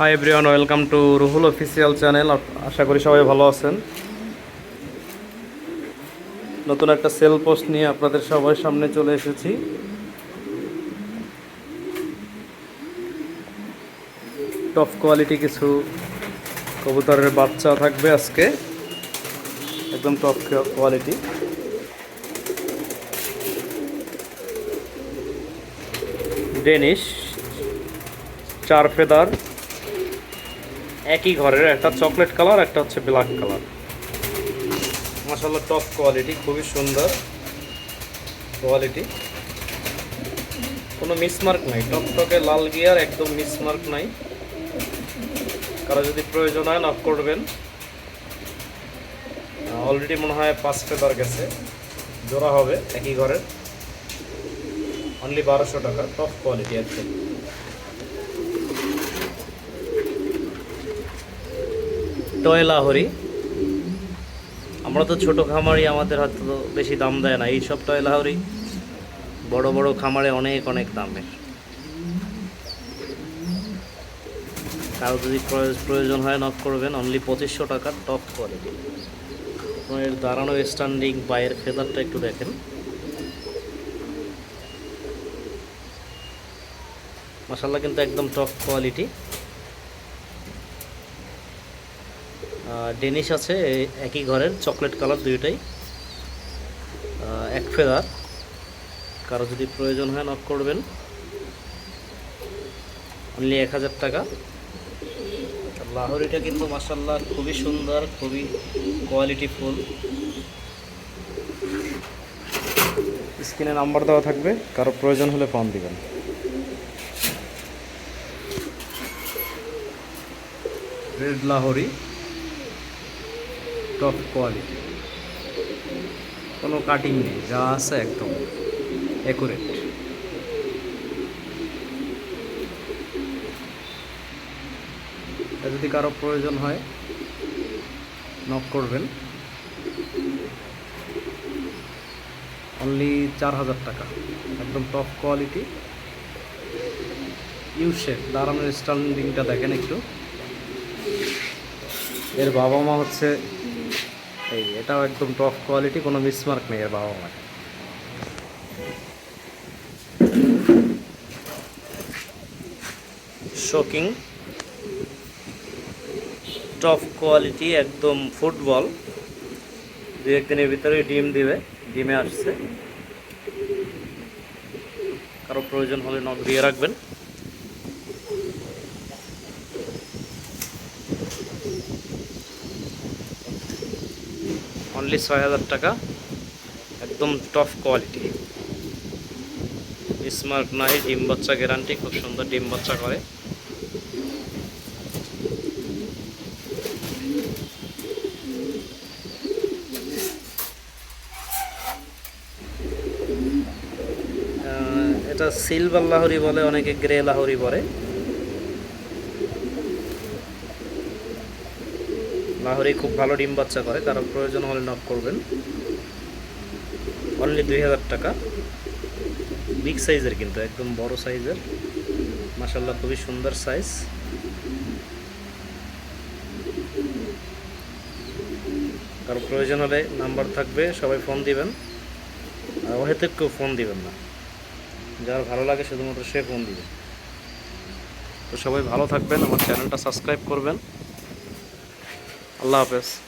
Hi everyone welcome to Ruhul official channel আশা করি সবাই ভালো আছেন। নতুন একটা সেল পোস্ট নিয়ে আপনাদের সবার সামনে চলে এসেছি। টপ কোয়ালিটি কিছু কবুতরের বাচ্চা থাকবে আজকে। একদম টপ কোয়ালিটি ডেনিশ চার ফেদার। একই ঘরের, একটা চকলেট কালার একটা হচ্ছে ব্ল্যাক কালার মাসাল্লাহ টপ কোয়ালিটি খুবই সুন্দর কোয়ালিটি কোনো মিসমার্ক নাই টকটকে লাল গিয়ার, একদম মিসমার্ক নাই। কারও যদি প্রয়োজন হয় নক করবেন। অলরেডি মনে হয় পাঁচ ফেদার গেছে। জোড়া হবে, একই ঘরের। অনলি বারোশো টাকা টপ কোয়ালিটি একদম। টয় লাহরি। আমরা তো ছোট খামারি আমাদের হয়তো তো বেশি দাম দেয় না। এইসব টয় লাহরি, বড় বড় খামারে অনেক অনেক দামের। কারও যদি প্রয়- প্রয়োজন হয় নক করবেন অনলি পঁচিশশো টাকার টপ কোয়ালিটি এর দাঁড়ানো স্ট্যান্ডিং পায়ের ফেদারটা একটু দেখেন। মশাল্লা কিন্তু একদম টপ কোয়ালিটি ডেনিশ আছে একই ঘরের চকলেট কালার দুইটাই। এক ফেদার। কারও যদি প্রয়োজন হয় নক করবেন। অনলি এক হাজার টাকা। লাহোরিটা কিন্তু মাসাল্লাহ খুবই সুন্দর খুবই কোয়ালিটি ফুল। স্ক্রিনে নাম্বার দেওয়া থাকবে কারও প্রয়োজন হলে ফোন দিবেন। রেড লাহোরি। টপ কোয়ালিটি কোনো কাটিং নেই, যা আছে একদম অ্যাকুরেট যদি কারও প্রয়োজন হয় নক করবেন। অনলি চার হাজার টাকা, একদম টপ কোয়ালিটি ইউ শেপ দাঁড়ানোর স্ট্যান্ডিংটা দেখেন একটু। এর বাবা মা হচ্ছে এই, এটাও একদম টপ কোয়ালিটি কোনো মিসমার্ক নেই এর বাবা মা শোকিং টপ কোয়ালিটি একদম ফুটবল দু একদিনের ভিতরে ডিম দিবে, ডিমে আসছে। কারও প্রয়োজন হলে নক দিয়ে রাখবেন। অনলি ছয় হাজার টাকা। একদম টপ কোয়ালিটি স্মার্ট নাই ডিম বাচ্চা গ্যারান্টি খুব সুন্দর ডিম বাচ্চা করে। এটা সিলভার লাহরি বলে, অনেকে গ্রে লাহরি বলে। লাহরি খুব ভালো ডিম বাচ্চা করে কারও প্রয়োজন হলে নক করবেন। অনলি দুই হাজার টাকা। বিগ সাইজের কিন্তু, একদম বড় সাইজের মাসাল্লাহ খুবই সুন্দর সাইজ কারও প্রয়োজন হলে নাম্বার থাকবে, সবাই ফোন দিবেন। আর অহেতুক কেউ ফোন দিবেন না। যার ভালো লাগে, শুধুমাত্র সে ফোন দিবে। তো সবাই ভালো থাকবেন, আমার চ্যানেলটা সাবস্ক্রাইব করবেন। আল্লাহ হাফেজ